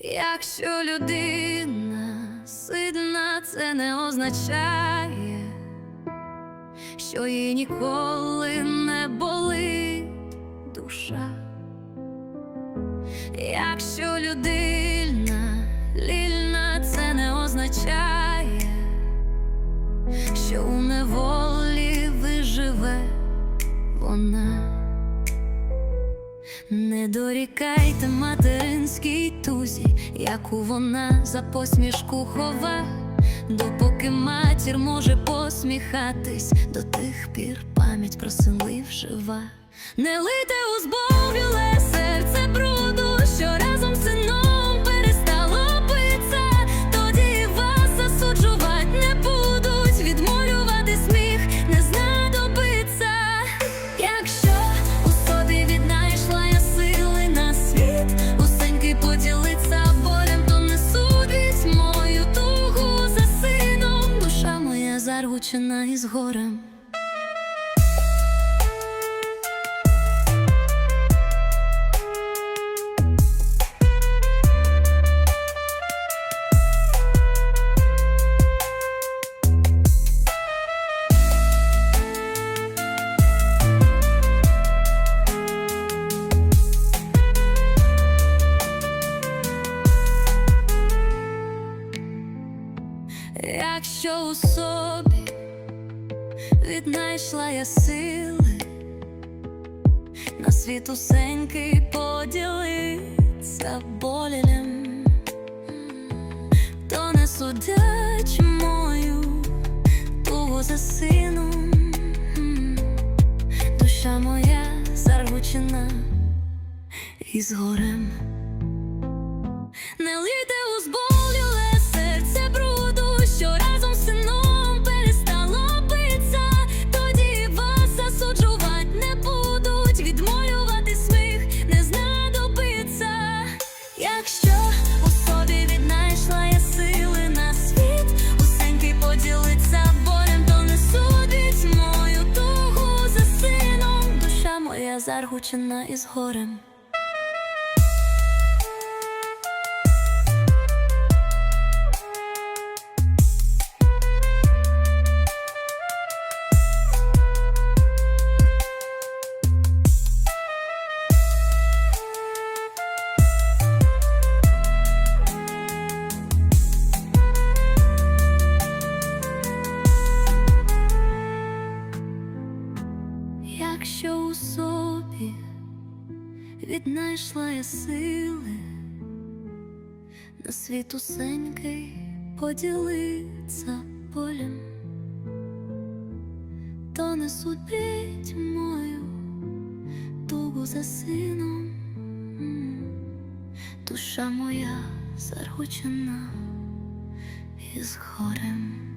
Якщо людина сильна, це не означає, що їй ніколи не болить душа. Якщо людина лільна, це не означає, що у неволі виживе вона. Не дорікайте материнській тузі, яку вона за посмішку хова, допоки матір може посміхатись, до тих пір пам'ять про синів жива. Не лите у збовіле серце заргучена із горем. Якщо у собі віднайшла я сили, на світ усенький поділиться болем, то не судять мою тугу за сином, душа моя заргучена із горем. Не лийте у зболіле заргучена із горем. Якщо у собі віднайшла я сили, на світ усенький поділиться болем, то не судить мою тугу за сином, душа моя заргучена із горем.